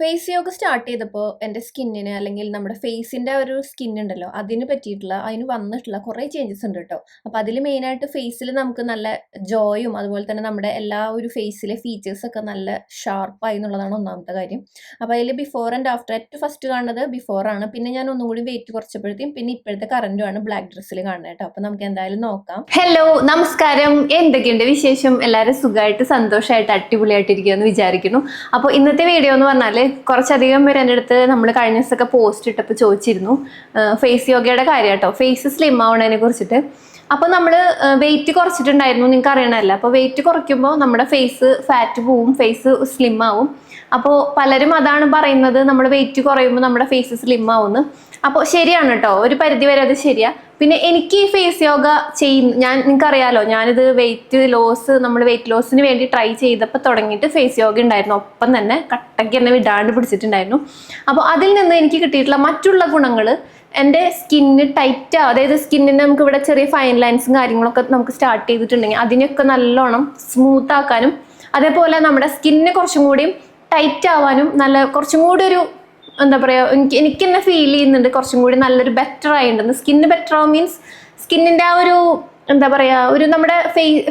Face yoga start ചെയ്തപ്പോൾ എന്റെ സ്കിന്നിന് അല്ലെങ്കിൽ നമ്മുടെ ഫേസിന്റെ ഒരു സ്കിൻ ഉണ്ടല്ലോ അതിന് പറ്റിയിട്ടുള്ള അതിന് വന്നിട്ടുള്ള കുറേ ചേഞ്ചസ് ഉണ്ട് കേട്ടോ അപ്പോൾ അതിൽ മെയിനായിട്ട് ഫേസിൽ നമുക്ക് നല്ല ജോയും അതുപോലെ തന്നെ നമ്മുടെ എല്ലാ ഒരു ഫേസിലെ ഫീച്ചേഴ്സൊക്കെ നല്ല ഷാർപ്പായി എന്നുള്ളതാണ് ഒന്നാമത്തെ കാര്യം. അപ്പോൾ അതിൽ ബിഫോർ ആൻഡ് ആഫ്റ്റർ ഏറ്റവും ഫസ്റ്റ് കാണുന്നത് ബിഫോറാണ് പിന്നെ ഞാൻ ഒന്നുകൂടി വെയിറ്റ് കുറച്ചപ്പോഴത്തേക്കും പിന്നെ ഇപ്പോഴത്തെ കറന്റുമാണ് ബ്ലാക്ക് ഡ്രസ്സിൽ കാണുന്നത് കേട്ടോ അപ്പോൾ നമുക്ക് എന്തായാലും നോക്കാം. ഹലോ നമസ്കാരം. എന്തൊക്കെയുണ്ട് വിശേഷം? എല്ലാവരും സുഖമായിട്ട് സന്തോഷമായിട്ട് അടിപൊളിയായിട്ടിരിക്കുമെന്ന് വിചാരിക്കുന്നു. അപ്പോൾ ഇന്നത്തെ വീഡിയോ എന്ന് പറഞ്ഞാൽ കുറച്ചധികം പേര് എന്റെ അടുത്ത് നമ്മൾ കഴിഞ്ഞ ദിവസമൊക്കെ പോസ്റ്റ് ഇട്ടപ്പോൾ ചോദിച്ചിരുന്നു. ഫേസ് യോഗയുടെ കാര്യം കേട്ടോ. ഫേസ് സ്ലിം ആവണതിനെ കുറിച്ചിട്ട്. അപ്പോൾ നമ്മൾ വെയിറ്റ് കുറച്ചിട്ടുണ്ടായിരുന്നു. നിങ്ങൾക്ക് അറിയണമല്ലോ. അപ്പോൾ വെയിറ്റ് കുറയ്ക്കുമ്പോൾ നമ്മുടെ ഫേസ് ഫാറ്റ് പോവും ഫേസ് സ്ലിം ആവും. അപ്പോൾ പലരും അതാണ് പറയുന്നത്. നമ്മൾ വെയിറ്റ് കുറയുമ്പോൾ നമ്മുടെ ഫേസ് സ്ലിം ആവുമെന്ന് അപ്പോൾ ശരിയാണ് കേട്ടോ. ഒരു പരിധി വരെ അത് ശരിയാ. പിന്നെ എനിക്ക് ഈ ഫേസ് യോഗ ചെയ്യുന്ന ഞാൻ നിങ്ങൾക്കറിയാലോ ഞാനിത് വെയിറ്റ് ലോസ് നമ്മൾ വെയിറ്റ് ലോസിന് വേണ്ടി ട്രൈ ചെയ്തപ്പോൾ തുടങ്ങിയിട്ട് ഫേസ് യോഗ ഉണ്ടായിരുന്നു. ഒപ്പം തന്നെ കട്ടയ്ക്ക് എന്നെ വിടാണ്ട് പിടിച്ചിട്ടുണ്ടായിരുന്നു. അപ്പോൾ അതിൽ നിന്ന് എനിക്ക് കിട്ടിയിട്ടുള്ള മറ്റുള്ള ഗുണങ്ങൾ എന്റെ സ്കിന്ന് ടൈറ്റ് അതായത് സ്കിന്നിന് നമുക്ക് ഇവിടെ ചെറിയ ഫൈൻ ലൈൻസും കാര്യങ്ങളൊക്കെ നമുക്ക് സ്റ്റാർട്ട് ചെയ്തിട്ടുണ്ടെങ്കിൽ അതിനൊക്കെ നല്ലോണം സ്മൂത്ത് ആക്കാനും അതേപോലെ നമ്മുടെ സ്കിന്നിന് കുറച്ചും കൂടിയും ടൈറ്റ് ആവാനും നല്ല കുറച്ചും കൂടി ഒരു എന്താ പറയുക എനിക്ക് എനിക്ക് തന്നെ ഫീൽ ചെയ്യുന്നുണ്ട് കുറച്ചും കൂടി നല്ലൊരു ബെറ്റർ ആയിട്ടുണ്ട്. സ്കിന്ന് ബെറ്റർ ആവും മീൻസ് സ്കിന്നിന്റെ ആ ഒരു എന്താ പറയുക ഒരു നമ്മുടെ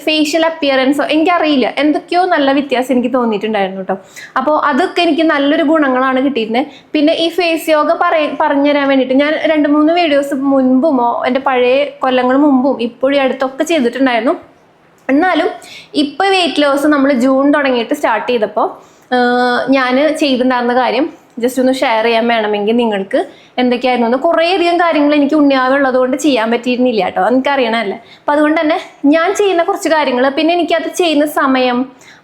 ഫേഷ്യൽ അപ്പിയറൻസോ എനിക്കറിയില്ല. എന്തൊക്കെയോ നല്ല വ്യത്യാസം എനിക്ക് തോന്നിയിട്ടുണ്ടായിരുന്നു കേട്ടോ അപ്പോൾ അതൊക്കെ എനിക്ക് നല്ലൊരു ഗുണങ്ങളാണ് കിട്ടിയിരുന്നത് പിന്നെ ഈ ഫേസ് യോഗ പറയ പറഞ്ഞു തരാൻ വേണ്ടിയിട്ട് ഞാൻ രണ്ട് മൂന്ന് വീഡിയോസ് മുൻപുമോ എന്റെ പഴയ കൊല്ലങ്ങൾ മുമ്പും ഇപ്പോഴും അടുത്തൊക്കെ ചെയ്തിട്ടുണ്ടായിരുന്നു. എന്നാലും ഇപ്പോൾ വെയിറ്റ് ലോസ് നമ്മൾ ജൂൺ തുടങ്ങിയിട്ട് സ്റ്റാർട്ട് ചെയ്തപ്പോൾ ഞാൻ ചെയ്തിട്ടുണ്ടായിരുന്ന കാര്യം ജസ്റ്റ് ഒന്ന് ഷെയർ ചെയ്യാൻ വേണമെങ്കിൽ നിങ്ങൾക്ക് എന്തൊക്കെയായിരുന്നു എന്ന് കുറേയധികം കാര്യങ്ങൾ എനിക്ക് ഉണ്ണിയാവുള്ളത് കൊണ്ട് ചെയ്യാൻ പറ്റിയിരുന്നില്ല കേട്ടോ. എനിക്ക് അറിയണമല്ലേ അപ്പം അതുകൊണ്ട് തന്നെ ഞാൻ ചെയ്യുന്ന കുറച്ച് കാര്യങ്ങൾ പിന്നെ എനിക്കത് ചെയ്യുന്ന സമയം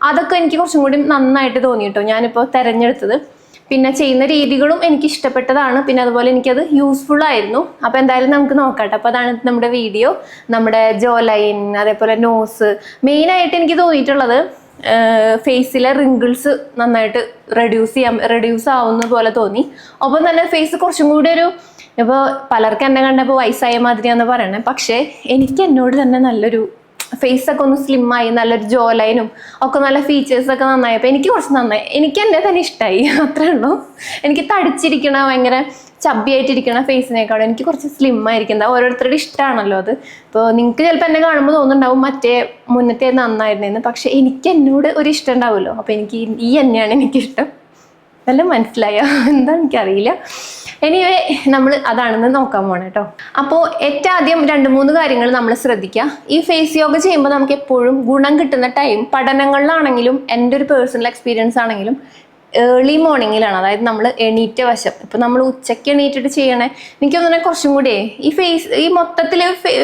അതൊക്കെ എനിക്ക് കുറച്ചും കൂടി നന്നായിട്ട് തോന്നി കേട്ടോ. ഞാനിപ്പോൾ തിരഞ്ഞെടുത്തത്. പിന്നെ ചെയ്യുന്ന രീതികളും എനിക്ക് ഇഷ്ടപ്പെട്ടതാണ്. പിന്നെ അതുപോലെ എനിക്കത് യൂസ്ഫുൾ ആയിരുന്നു. അപ്പോൾ എന്തായാലും നമുക്ക് നോക്കട്ടെ അപ്പോൾ അതാണ് നമ്മുടെ വീഡിയോ നമ്മുടെ ജോ ലൈൻ അതേപോലെ നോസ് മെയിനായിട്ട് എനിക്ക് തോന്നിയിട്ടുള്ളത് ഫേസിലെ റിങ്കിൾസ് നന്നായിട്ട് റെഡ്യൂസ് ചെയ്യാം റെഡ്യൂസ് ആവുന്ന പോലെ തോന്നി. ഒപ്പം തന്നെ ഫേസ് കുറച്ചും കൂടി ഒരു ഇപ്പോൾ പലർക്കും എന്നെ കണ്ടപ്പോൾ വയസ്സായ മാതിരിയാണെന്ന് പറയണേ. പക്ഷേ എനിക്ക് എന്നോട് തന്നെ നല്ലൊരു ഫേസ് ഒക്കെ ഒന്ന് സ്ലിം ആയി നല്ലൊരു ജോ ലൈനും ഒക്കെ നല്ല ഫീച്ചേഴ്സ് ഒക്കെ നന്നായപ്പോൾ എനിക്ക് കുറച്ച് നന്നായി. എനിക്ക് എന്നെ തന്നെ ഇഷ്ടമായി അത്രേ ഉള്ളൂ. എനിക്ക് തടിച്ചിരിക്കണ ഭയങ്കര ചബ്ബിയായിട്ടിരിക്കണ ഫേസിനേക്കാളും എനിക്ക് കുറച്ച് സ്ലിം ആയിരിക്കുന്നത് ഓരോരുത്തരുടെ ഇഷ്ടമാണല്ലോ അത്. ഇപ്പോൾ നിങ്ങൾക്ക് ചിലപ്പോൾ എന്നെ കാണുമ്പോൾ തോന്നുന്നുണ്ടാവും മറ്റേ മുന്നത്തെ നന്നായിരുന്നെന്ന്. പക്ഷേ എനിക്ക് എന്നോട് ഒരു ഇഷ്ടം ഉണ്ടാവുമല്ലോ. അപ്പോൾ എനിക്ക് ഈ എന്നെയാണ് എനിക്കിഷ്ടം. വല്ല മനസ്സിലായോ? എന്താ എനിക്കറിയില്ല. എനിവേ നമ്മൾ അതാണെന്ന് നോക്കാൻ പോകണം കേട്ടോ അപ്പോൾ ഏറ്റവും ആദ്യം രണ്ട് മൂന്ന് കാര്യങ്ങൾ നമ്മൾ ശ്രദ്ധിക്കുക ഈ ഫേസ് യോഗ ചെയ്യുമ്പോൾ നമുക്ക് എപ്പോഴും ഗുണം കിട്ടുന്ന ടൈം പഠനങ്ങളിലാണെങ്കിലും എന്റെ ഒരു പേഴ്സണൽ എക്സ്പീരിയൻസ് ആണെങ്കിലും ഏർലി മോർണിംഗിലാണ് അതായത് നമ്മൾ എണീറ്റ വശം. ഇപ്പം നമ്മൾ ഉച്ചയ്ക്ക് എണീറ്റിട്ട് ചെയ്യണേ എനിക്ക് തോന്നുന്നത് കുറച്ചും കൂടിയേ ഈ ഫേസ് ഈ മൊത്തത്തിൽ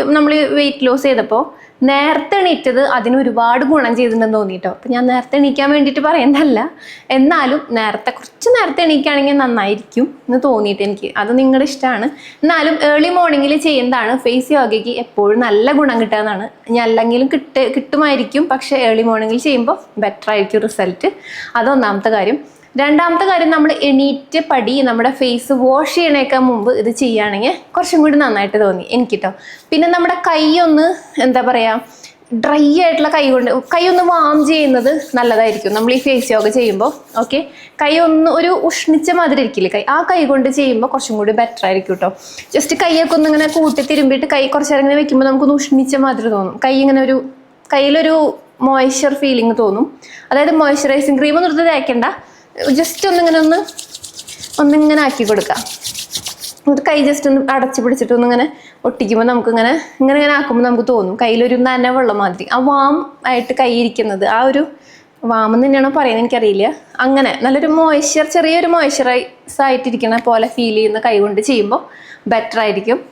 നമ്മൾ വെയിറ്റ് ലോസ് ചെയ്തപ്പോൾ നേരത്തെ എണീറ്റത് അതിന് ഒരുപാട് ഗുണം ചെയ്തിട്ടുണ്ടെന്ന് തോന്നിയിട്ടോ അപ്പം ഞാൻ നേരത്തെ എണീക്കാൻ വേണ്ടിയിട്ട് പറയുന്നതല്ല. എന്നാലും നേരത്തെ കുറച്ച് നേരത്തെ എണീക്കുകയാണെങ്കിൽ നന്നായിരിക്കും എന്ന് തോന്നിയിട്ട് എനിക്ക്. അത് നിങ്ങളുടെ ഇഷ്ടമാണ്. എന്നാലും ഏർലി മോർണിംഗിൽ ചെയ്യുന്നതാണ് ഫേസ് യോഗയ്ക്ക് എപ്പോഴും നല്ല ഗുണം കിട്ടുകയെന്നാണ് ഞാൻ അല്ലെങ്കിലും കിട്ട് കിട്ടുമായിരിക്കും. പക്ഷേ ഏർലി മോർണിംഗിൽ ചെയ്യുമ്പോൾ ബെറ്റർ ആയിരിക്കും റിസൾട്ട് അതൊന്നാമത്തെ കാര്യം. രണ്ടാമത്തെ കാര്യം നമ്മൾ എണീറ്റ് പടി നമ്മുടെ ഫേസ് വാഷ് ചെയ്യണേക്കാൾ മുമ്പ് ഇത് ചെയ്യുകയാണെങ്കിൽ കുറച്ചും കൂടി നന്നായിട്ട് തോന്നി എനിക്കിട്ടോ. പിന്നെ നമ്മുടെ കൈ ഒന്ന് എന്താ പറയുക ഡ്രൈ ആയിട്ടുള്ള കൈ കൊണ്ട് കൈ ഒന്ന് വാം ചെയ്യുന്നത് നല്ലതായിരിക്കും. നമ്മൾ ഈ ഫേസ് യോഗ ചെയ്യുമ്പോൾ ഓക്കെ കൈ ഒന്ന് ഒരു ഉഷ്ണിച്ച മാതിരി ഇരിക്കില്ലേ? കൈ ആ കൈ കൊണ്ട് ചെയ്യുമ്പോൾ കുറച്ചും കൂടി ബെറ്റർ ആയിരിക്കും കേട്ടോ ജസ്റ്റ് കൈയൊക്കെ ഒന്ന് ഇങ്ങനെ കൂട്ടി തിരുമ്പിയിട്ട് കൈ കുറച്ച് നേരം ഇങ്ങനെ വെക്കുമ്പോൾ നമുക്കൊന്ന് ഉഷ്ണിച്ച മാതിരി തോന്നും. കൈ ഇങ്ങനെ ഒരു കയ്യിലൊരു മോയ്സ്ചർ ഫീലിംഗ് തോന്നും. അതായത് മോയ്സ്ചറൈസിങ് ക്രീം ഒന്നും എടുത്ത് തേക്കണ്ട. ജസ്റ്റ് ഒന്നിങ്ങനെ ഒന്ന് ഒന്നിങ്ങനെ ആക്കി കൊടുക്കാം. എന്നിട്ട് കൈ ജസ്റ്റ് ഒന്ന് അടച്ചു പിടിച്ചിട്ട് ഒന്നിങ്ങനെ ഒട്ടിക്കുമ്പോൾ നമുക്കിങ്ങനെ ഇങ്ങനെ ഇങ്ങനെ ആക്കുമ്പോൾ നമുക്ക് തോന്നും. കയ്യിലൊരു നനവുള്ള മാതിരി. ആ വാം ആയിട്ട് കൈ ഇരിക്കുന്നത്. ആ ഒരു വാമെന്ന് തന്നെയാണോ പറയുന്നത് എനിക്കറിയില്ല. അങ്ങനെ നല്ലൊരു മോയ്സ്ചർ ചെറിയൊരു മോയ്സ്ചറൈസ് ആയിട്ടിരിക്കുന്ന പോലെ ഫീൽ ചെയ്യുന്ന കൈ കൊണ്ട് ചെയ്യുമ്പോൾ ബെറ്റർ ആയിരിക്കും.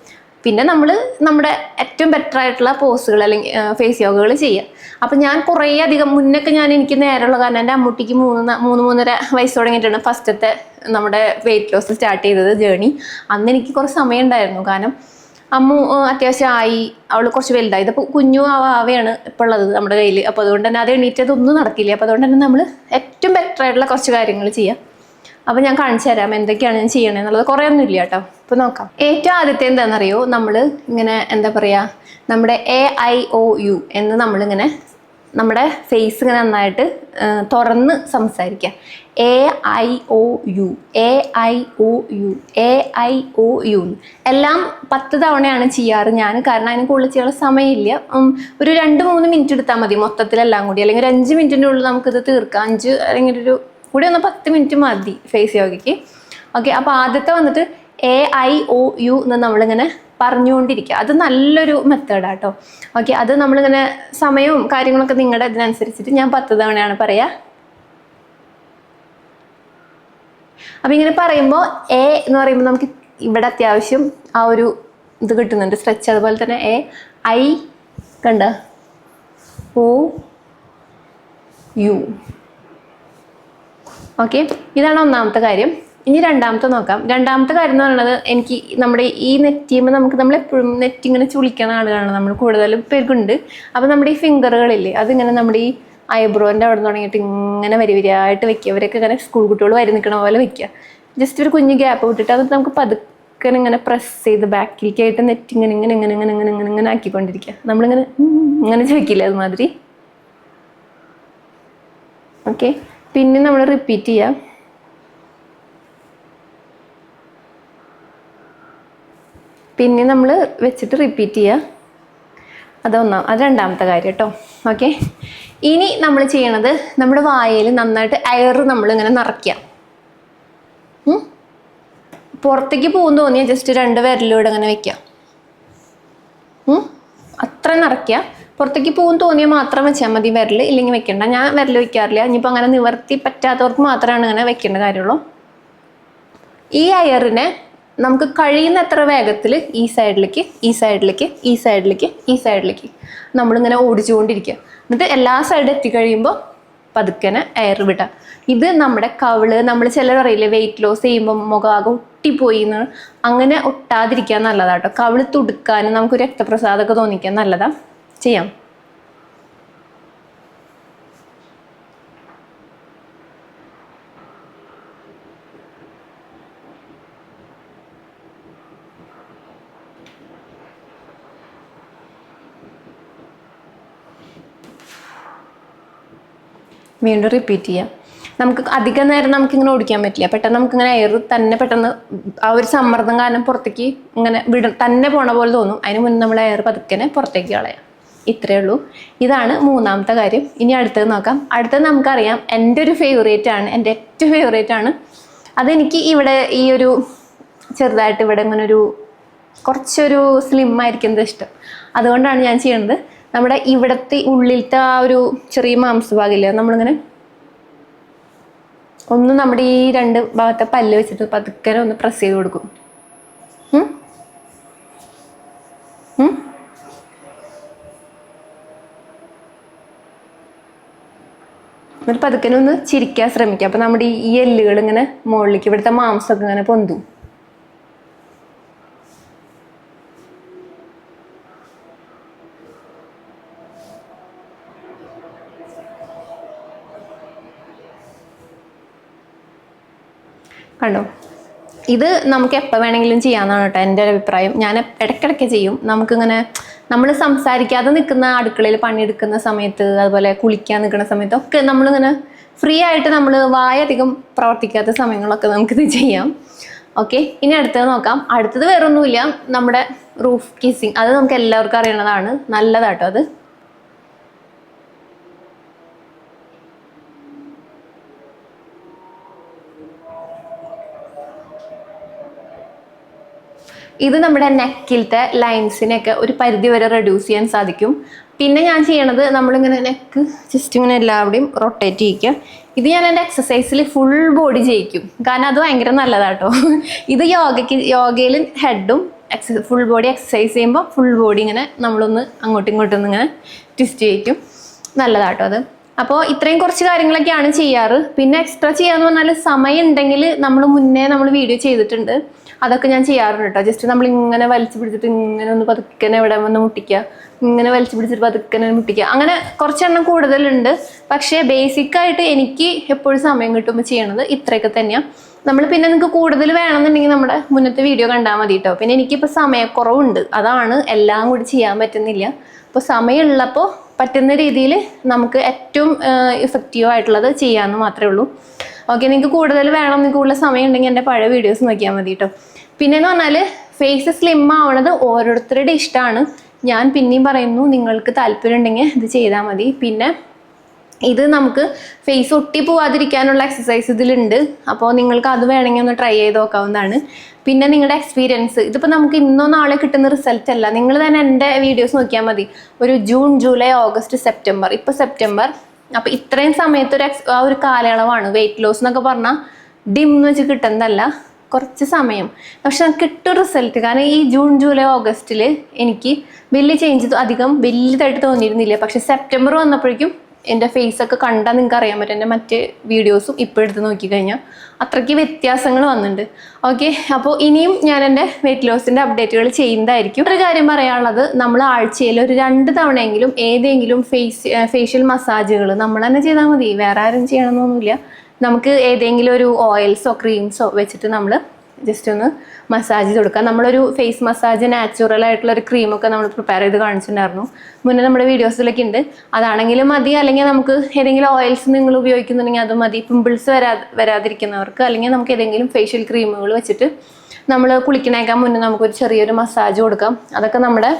പിന്നെ നമ്മൾ നമ്മുടെ ഏറ്റവും ബെറ്റർ ആയിട്ടുള്ള പോസുകൾ അല്ലെങ്കിൽ ഫേസ് യോഗകൾ ചെയ്യുക അപ്പം ഞാൻ കുറേ അധികം മുന്നൊക്കെ ഞാൻ എനിക്ക് നേരമുള്ള കാരണം എന്റെ അമ്മൂട്ടിക്ക് മൂന്ന് മൂന്ന് മൂന്നര വയസ്സ് തുടങ്ങിയിട്ടാണ് ഫസ്റ്റത്തെ നമ്മുടെ വെയിറ്റ് ലോസ് സ്റ്റാർട്ട് ചെയ്തത് ജേണി അന്ന് എനിക്ക് കുറച്ച് സമയം ഉണ്ടായിരുന്നു. കാരണം അമ്മു അത്യാവശ്യം ആയി. അവൾ കുറച്ച് വലുതായി. ഇതിപ്പോൾ കുഞ്ഞു ആവാവയാണ് ഇപ്പോൾ ഉള്ളത് നമ്മുടെ കയ്യിൽ അപ്പോൾ അതുകൊണ്ട് തന്നെ അത് എണീറ്റതൊന്നും നടക്കില്ല. അപ്പോൾ അതുകൊണ്ട് തന്നെ നമ്മൾ ഏറ്റവും ബെറ്റർ ആയിട്ടുള്ള കുറച്ച് കാര്യങ്ങൾ ചെയ്യാം. അപ്പോൾ ഞാൻ കാണിച്ചു തരാം എന്തൊക്കെയാണ് ഞാൻ ചെയ്യണത് എന്നുള്ളത് ഇല്ല കേട്ടോ. അപ്പൊ നോക്കാം. ഏറ്റവും ആദ്യത്തെ എന്താണെന്നറിയോ നമ്മൾ ഇങ്ങനെ എന്താ പറയുക നമ്മുടെ എ ഐ ഒ യു എന്ന് നമ്മളിങ്ങനെ നമ്മുടെ ഫേസ് ഇങ്ങനെ നന്നായിട്ട് തുറന്ന് സംസാരിക്കുക A I O U A I O U A I O U എല്ലാം പത്ത് തവണയാണ് ചെയ്യാറ് ഞാൻ കാരണം അതിന് കൂടുതൽ ചെയ്യാനുള്ള സമയമില്ല. ഒരു രണ്ട് മൂന്ന് മിനിറ്റ് എടുത്താൽ മതി മൊത്തത്തിലെല്ലാം കൂടി. അല്ലെങ്കിൽ ഒരു അഞ്ച് മിനിറ്റിന്റെ ഉള്ളിൽ നമുക്കിത് തീർക്കാം. അഞ്ച് അല്ലെങ്കിൽ ഒരു കൂടി ഒന്ന് പത്ത് മിനിറ്റ് മതി ഫേസ് യോഗയ്ക്ക്. ഓക്കെ അപ്പോൾ ആദ്യത്തെ വന്നിട്ട് എ ഐ ഒ യു എന്ന് നമ്മളിങ്ങനെ പറഞ്ഞുകൊണ്ടിരിക്കുക. അത് നല്ലൊരു മെത്തേഡാണ് കേട്ടോ ഓക്കെ അത് നമ്മളിങ്ങനെ സമയവും കാര്യങ്ങളൊക്കെ നിങ്ങളുടെ ഇതിനനുസരിച്ചിട്ട് ഞാൻ പത്ത് തവണയാണ് പറയുക അപ്പം ഇങ്ങനെ പറയുമ്പോൾ എ എന്ന് പറയുമ്പോൾ നമുക്ക് ഇവിടെ അത്യാവശ്യം ആ ഒരു ഇത് കിട്ടുന്നുണ്ട്. സ്ട്രെച്ച് അതുപോലെ തന്നെ എ ഐ കണ്ട? ഒ യു ഓക്കെ ഇതാണ് ഒന്നാമത്തെ കാര്യം. ഇനി രണ്ടാമത്തെ നോക്കാം. രണ്ടാമത്തെ കാര്യം എന്ന് പറയുന്നത് എനിക്ക് നമ്മുടെ ഈ നെറ്റ് നെറ്റിയുമ്പോൾ നമുക്ക് നമ്മൾ എപ്പോഴും നെറ്റ് ഇങ്ങനെ ചുളിക്കണ ആളുകളാണ്. നമ്മൾ കൂടുതലും പേർക്കുണ്ട്. അപ്പോൾ നമ്മുടെ ഈ ഫിംഗറുകളില്ലേ അതിങ്ങനെ നമ്മുടെ ഈ ഐബ്രോന്റെ അവിടെ നിന്ന് തുടങ്ങിയിട്ട് ഇങ്ങനെ വരി വരിയായിട്ട് വെക്കുക. അവരൊക്കെ ഇങ്ങനെ സ്കൂൾ കുട്ടികൾ വരി നിൽക്കണ പോലെ വെക്കുക. ജസ്റ്റ് ഒരു കുഞ്ഞ് ഗ്യാപ്പ് വിട്ടിട്ട് അത് നമുക്ക് പതുക്കെ ഇങ്ങനെ പ്രസ് ചെയ്ത് ബാക്കിലേക്കായിട്ട് നെറ്റ് ഇങ്ങനെ ഇങ്ങനെ ഇങ്ങനെ ഇങ്ങനെ ഇങ്ങനെ ഇങ്ങനെ ഇങ്ങനെ ആക്കിക്കൊണ്ടിരിക്കുക. നമ്മളിങ്ങനെ ഇങ്ങനെ ചോദിക്കില്ല അതുമാതിരി? ഓക്കെ പിന്നെ നമ്മൾ റിപ്പീറ്റ് ചെയ്യാം. പിന്നെ നമ്മൾ വെച്ചിട്ട് റിപ്പീറ്റ് ചെയ്യുക അതൊന്നാം അത് രണ്ടാമത്തെ കാര്യം കേട്ടോ ഓക്കെ ഇനി നമ്മൾ ചെയ്യണത് നമ്മുടെ വായയിൽ നന്നായിട്ട് എയർ നമ്മളിങ്ങനെ നിറയ്ക്കുക? പുറത്തേക്ക് പോകുന്നു തോന്നിയാൽ ജസ്റ്റ് രണ്ട് വിരലൂടെ അങ്ങനെ വെക്കുക അത്ര നിറയ്ക്കുക പുറത്തേക്ക് പോകും തോന്നിയാൽ മാത്രം വെച്ചാൽ മതി. വിരൽ ഇല്ലെങ്കിൽ വെക്കണ്ട. ഞാൻ വിരൽ വെക്കാറില്ല ഇനിയിപ്പോൾ അങ്ങനെ നിവർത്തി പറ്റാത്തവർക്ക് മാത്രമാണ് അങ്ങനെ വെക്കേണ്ട കാര്യമുള്ളൂ. ഈ അയറിനെ നമുക്ക് കഴിയുന്ന എത്ര വേഗത്തിൽ ഈ സൈഡിലേക്ക് ഈ സൈഡിലേക്ക് ഈ സൈഡിലേക്ക് ഈ സൈഡിലേക്ക് നമ്മളിങ്ങനെ ഓടിച്ചുകൊണ്ടിരിക്കുക. എന്നിട്ട് എല്ലാ സൈഡും എത്തിക്കഴിയുമ്പോൾ പതുക്കനെ എയർ വിടുക. ഇത് നമ്മുടെ കവിൾ നമ്മൾ ചിലർ അറിയില്ലേ വെയിറ്റ് ലോസ് ചെയ്യുമ്പോൾ മുഖം ആകെ ഒട്ടിപ്പോയി എന്ന്. അങ്ങനെ ഒട്ടാതിരിക്കാൻ നല്ലതാട്ടോ. കവിൾ തുടുക്കാനും നമുക്ക് രക്തപ്രസാദമൊക്കെ തോന്നിക്കാൻ നല്ലതാ. ചെയ്യാം. വീണ്ടും റിപ്പീറ്റ് ചെയ്യാം. നമുക്ക് അധിക നേരം നമുക്കിങ്ങനെ ഓടിക്കാൻ പറ്റില്ല. പെട്ടെന്ന് നമുക്കിങ്ങനെ എയർ തന്നെ പെട്ടെന്ന് ആ ഒരു സമ്മർദ്ദം കാരണം പുറത്തേക്ക് ഇങ്ങനെ വിട തന്നെ പോണ പോലെ തോന്നും. അതിന് മുന്നേ നമ്മൾ എയർ പതുക്കനെ പുറത്തേക്ക് കളയാം. ഇത്രയേ ഉള്ളൂ. ഇതാണ് മൂന്നാമത്തെ കാര്യം. ഇനി അടുത്തത് നോക്കാം. അടുത്തത് നമുക്കറിയാം എന്റെ ഒരു ഫേവറേറ്റ് ആണ്. എന്റെ ഏറ്റവും ഫേവറേറ്റ് ആണ്. അതെനിക്ക് ഇവിടെ ഈ ഒരു ചെറുതായിട്ട് ഇവിടെ ഇങ്ങനെ ഒരു കുറച്ചൊരു സ്ലിം ആയിരിക്കുന്നത് ഇഷ്ടം. അതുകൊണ്ടാണ് ഞാൻ ചെയ്യുന്നത് നമ്മുടെ ഇവിടുത്തെ ഉള്ളിലത്തെ ആ ഒരു ചെറിയ മാംസഭാഗമില്ല നമ്മളിങ്ങനെ ഒന്ന് നമ്മുടെ ഈ രണ്ട് ഭാഗത്തെ പല്ല് വെച്ചിട്ട് പതുക്കനെ ഒന്ന് പ്രസ് ചെയ്ത് കൊടുക്കും. എന്നിട്ട് പതുക്കനെ ഒന്ന് ചിരിക്കാൻ ശ്രമിക്കുക അപ്പൊ നമ്മുടെ ഈ എല്ലുകൾ ഇങ്ങനെ മുകളിലേക്ക് ഇവിടുത്തെ മാംസമൊക്കെ ഇങ്ങനെ പൊന്തും. കണ്ടോ? ഇത് നമുക്ക് എപ്പോൾ വേണമെങ്കിലും ചെയ്യാമെന്നാണ് കേട്ടോ എന്റെ ഒരു അഭിപ്രായം. ഞാൻ ഇടയ്ക്കിടയ്ക്ക് ചെയ്യും. നമുക്കിങ്ങനെ നമ്മൾ സംസാരിക്കാതെ നിൽക്കുന്ന അടുക്കളയിൽ പണിയെടുക്കുന്ന സമയത്ത് അതുപോലെ കുളിക്കാൻ നിൽക്കുന്ന സമയത്ത് ഒക്കെ നമ്മളിങ്ങനെ ഫ്രീ ആയിട്ട് നമ്മൾ വായ അധികം പ്രവർത്തിക്കാത്ത സമയങ്ങളൊക്കെ നമുക്കിത് ചെയ്യാം. ഓക്കെ ഇനി അടുത്തത് നോക്കാം. അടുത്തത് വേറൊന്നുമില്ല. നമ്മുടെ റൂഫ് കിസ്സിങ് അത് നമുക്ക് എല്ലാവർക്കും അറിയണതാണ് നല്ലതാട്ടോ അത്. ഇത് നമ്മുടെ നെക്കിലത്തെ ലൈൻസിനെയൊക്കെ ഒരു പരിധി വരെ റെഡ്യൂസ് ചെയ്യാൻ സാധിക്കും. പിന്നെ ഞാൻ ചെയ്യണത് നമ്മളിങ്ങനെ നെക്ക് ജസ്റ്റ് ഇങ്ങനെ എല്ലാവരുടെയും റൊട്ടേറ്റ് ചെയ്യിക്കുക. ഇത് ഞാൻ എന്റെ എക്സസൈസിൽ ഫുൾ ബോഡി ചെയ്യിക്കും. കാരണം അത് ഭയങ്കര നല്ലതാട്ടോ. ഇത് യോഗയ്ക്ക് യോഗയിൽ ഹെഡും എക്സ ഫുൾ ബോഡി എക്സസൈസ് ചെയ്യുമ്പോൾ ഫുൾ ബോഡി ഇങ്ങനെ നമ്മളൊന്ന് അങ്ങോട്ടും ഇങ്ങോട്ടും ഇങ്ങനെ ട്വിസ്റ്റ് ചെയ്യിക്കും. നല്ലതാട്ടോ അത്. അപ്പോൾ ഇത്രയും കുറച്ച് കാര്യങ്ങളൊക്കെയാണ് ചെയ്യാറ്. പിന്നെ എക്സ്ട്രാ ചെയ്യാന്ന് പറഞ്ഞാൽ സമയം ഉണ്ടെങ്കിൽ നമ്മൾ മുന്നേ നമ്മൾ വീഡിയോ ചെയ്തിട്ടുണ്ട്. അതൊക്കെ ഞാൻ ചെയ്യാറുണ്ട്. കേട്ടോ ജസ്റ്റ് നമ്മൾ ഇങ്ങനെ വലിച്ചു പിടിച്ചിട്ട് ഇങ്ങനെ ഒന്ന് പതുക്കനെ ഇവിടെ വന്ന് മുട്ടിക്കുക. ഇങ്ങനെ വലിച്ചു പിടിച്ചിട്ട് പതുക്കനെ മുട്ടിക്കുക. അങ്ങനെ കുറച്ചെണ്ണം കൂടുതലുണ്ട്. പക്ഷേ ബേസിക് ആയിട്ട് എനിക്ക് എപ്പോഴും സമയം കിട്ടുമ്പോൾ ചെയ്യണത് ഇത്രയൊക്കെ തന്നെയാണ് നമ്മൾ പിന്നെ നിങ്ങൾക്ക് കൂടുതൽ വേണമെന്നുണ്ടെങ്കിൽ നമ്മുടെ മുന്നത്തെ വീഡിയോ കണ്ടാൽ മതി കേട്ടോ പിന്നെ എനിക്കിപ്പോൾ സമയക്കുറവുണ്ട്. അതാണ് എല്ലാം കൂടി ചെയ്യാൻ പറ്റുന്നില്ല. അപ്പോൾ സമയമുള്ളപ്പോൾ പറ്റുന്ന രീതിയിൽ നമുക്ക് ഏറ്റവും ഇഫക്റ്റീവ് ആയിട്ടുള്ളത് ചെയ്യാമെന്ന് മാത്രമേ ഉള്ളൂ. ഓക്കെ നിങ്ങൾക്ക് കൂടുതൽ വേണം നിങ്ങൾക്ക് കൂടുതൽ സമയം ഉണ്ടെങ്കിൽ എന്റെ പഴയ വീഡിയോസ് നോക്കിയാൽ മതി കേട്ടോ പിന്നെന്ന് പറഞ്ഞാൽ ഫേസ് സ്ലിം ആവണത് ഓരോരുത്തരുടെ ഇഷ്ടമാണ് ഞാൻ പിന്നെയും പറയുന്നു നിങ്ങൾക്ക് താല്പര്യം ഉണ്ടെങ്കിൽ ഇത് ചെയ്താൽ മതി. പിന്നെ ഇത് നമുക്ക് ഫേസ് ഒട്ടി പോവാതിരിക്കാനുള്ള എക്സസൈസ് ഇതിലുണ്ട്. അപ്പോൾ നിങ്ങൾക്ക് അത് വേണമെങ്കിൽ ഒന്ന് ട്രൈ ചെയ്ത് നോക്കാവുന്നതാണ്. പിന്നെ നിങ്ങളുടെ എക്സ്പീരിയൻസ് ഇതിപ്പോൾ നമുക്ക് ഇന്നോ നാളെ കിട്ടുന്ന റിസൾട്ട് അല്ല. നിങ്ങൾ തന്നെ എന്റെ വീഡിയോസ് നോക്കിയാൽ മതി. ഒരു ജൂൺ ജൂലൈ ഓഗസ്റ്റ് സെപ്റ്റംബർ. ഇപ്പോൾ സെപ്റ്റംബർ അപ്പോൾ ഇത്രയും സമയത്ത് ഒരു എക്സ് ആ ഒരു കാലയളവാണ് വെയിറ്റ് ലോസ് എന്നൊക്കെ പറഞ്ഞാൽ ഡിം എന്ന് വെച്ച് കിട്ടുന്നതല്ല കുറച്ച് സമയം. പക്ഷെ നമുക്ക് കിട്ടും റിസൾട്ട് കാരണം ഈ ജൂൺ ജൂലൈ ഓഗസ്റ്റിൽ എനിക്ക് വലിയ ചേഞ്ച് അധികം വലിയതായിട്ട് തോന്നിയിരുന്നില്ല. പക്ഷെ സെപ്റ്റംബർ വന്നപ്പോഴേക്കും എന്റെ ഫേസ് ഒക്കെ കണ്ടാൽ നിങ്ങൾക്ക് അറിയാൻ പറ്റും. എന്റെ മറ്റ് വീഡിയോസും ഇപ്പോൾ എടുത്ത് നോക്കിക്കഴിഞ്ഞാൽ അത്രയ്ക്ക് വ്യത്യാസങ്ങൾ വന്നിട്ടുണ്ട് ഓക്കെ അപ്പോൾ ഇനിയും ഞാൻ എന്റെ വെയിറ്റ് ലോസിന്റെ അപ്ഡേറ്റുകൾ ചെയ്യുന്നതായിരിക്കും. ഒരു കാര്യം പറയാനുള്ളത് നമ്മൾ ആഴ്ചയിൽ ഒരു രണ്ട് തവണയെങ്കിലും ഏതെങ്കിലും ഫേസ് ഫേഷ്യൽ മസാജുകൾ നമ്മൾ തന്നെ ചെയ്താൽ മതി. വേറെ ആരും ചെയ്യണമെന്നൊന്നുമില്ല. നമുക്ക് ഏതെങ്കിലും ഒരു ഓയിൽസോ ക്രീംസോ വെച്ചിട്ട് നമ്മൾ ജസ്റ്റ് ഒന്ന് മസാജ് ചെയ്ത് കൊടുക്കുക നമ്മളൊരു ഫേസ് മസാജ് നാച്ചുറൽ ആയിട്ടുള്ള ഒരു ക്രീമൊക്കെ നമ്മൾ പ്രിപ്പയർ ചെയ്ത് കാണിച്ചിട്ടുണ്ടായിരുന്നു. മുന്നേ നമ്മുടെ വീഡിയോസിലൊക്കെ ഉണ്ട്. അതാണെങ്കിലും മതി. അല്ലെങ്കിൽ നമുക്ക് ഏതെങ്കിലും ഓയിൽസ് നിങ്ങൾ ഉപയോഗിക്കുന്നുണ്ടെങ്കിൽ അത് മതി. പിമ്പിൾസ് വരാ വരാതിരിക്കുന്നവർക്ക് അല്ലെങ്കിൽ നമുക്ക് ഏതെങ്കിലും ഫേഷ്യൽ ക്രീമുകൾ വെച്ചിട്ട് നമ്മൾ കുളിക്കണേക്കാൻ മുന്നേ നമുക്കൊരു ചെറിയൊരു മസാജ് കൊടുക്കാം. അതൊക്കെ നമ്മുടെ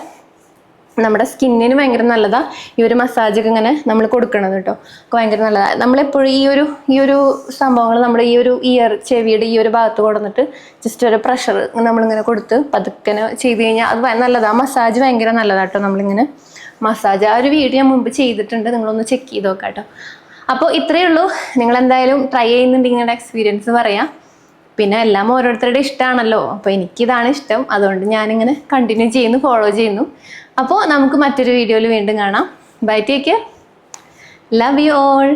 നമ്മുടെ സ്കിന്നിന് ഭയങ്കര നല്ലതാണ് ഈ ഒരു മസാജൊക്കെ ഇങ്ങനെ നമ്മൾ കൊടുക്കണത് കേട്ടോ. ഭയങ്കര നല്ലതാണ് നമ്മളെപ്പോഴും ഈ ഒരു ഈ ഒരു സംഭവങ്ങൾ നമ്മുടെ ഈ ഒരു ഇയർ ചെവിയുടെ ഈ ഒരു ഭാഗത്ത് കൊടുന്നിട്ട് ജസ്റ്റ് ഒരു പ്രഷർ നമ്മളിങ്ങനെ കൊടുത്ത് പതുക്കനെ ചെയ്ത് കഴിഞ്ഞാൽ അത് നല്ലതാണ് മസാജ് ഭയങ്കര നല്ലതാണ് കേട്ടോ നമ്മളിങ്ങനെ. മസാജ് ആ ഒരു വീഡിയോ ഞാൻ മുമ്പ് ചെയ്തിട്ടുണ്ട്. നിങ്ങളൊന്ന് ചെക്ക് ചെയ്ത് നോക്കാം കേട്ടോ. അപ്പോൾ ഇത്രയേ ഉള്ളൂ. നിങ്ങൾ എന്തായാലും ട്രൈ ചെയ്യുന്നുണ്ടെങ്കിൽ നിങ്ങളുടെ എക്സ്പീരിയൻസ് പറയാം. പിന്നെ എല്ലാം ഓരോരുത്തരുടെ ഇഷ്ടമാണല്ലോ അപ്പോൾ എനിക്കിതാണ് ഇഷ്ടം. അതുകൊണ്ട് ഞാനിങ്ങനെ കണ്ടിന്യൂ ചെയ്യുന്നു ഫോളോ ചെയ്യുന്നു. അപ്പോൾ നമുക്ക് മറ്റൊരു വീഡിയോയിൽ വീണ്ടും കാണാം. Bye take love you all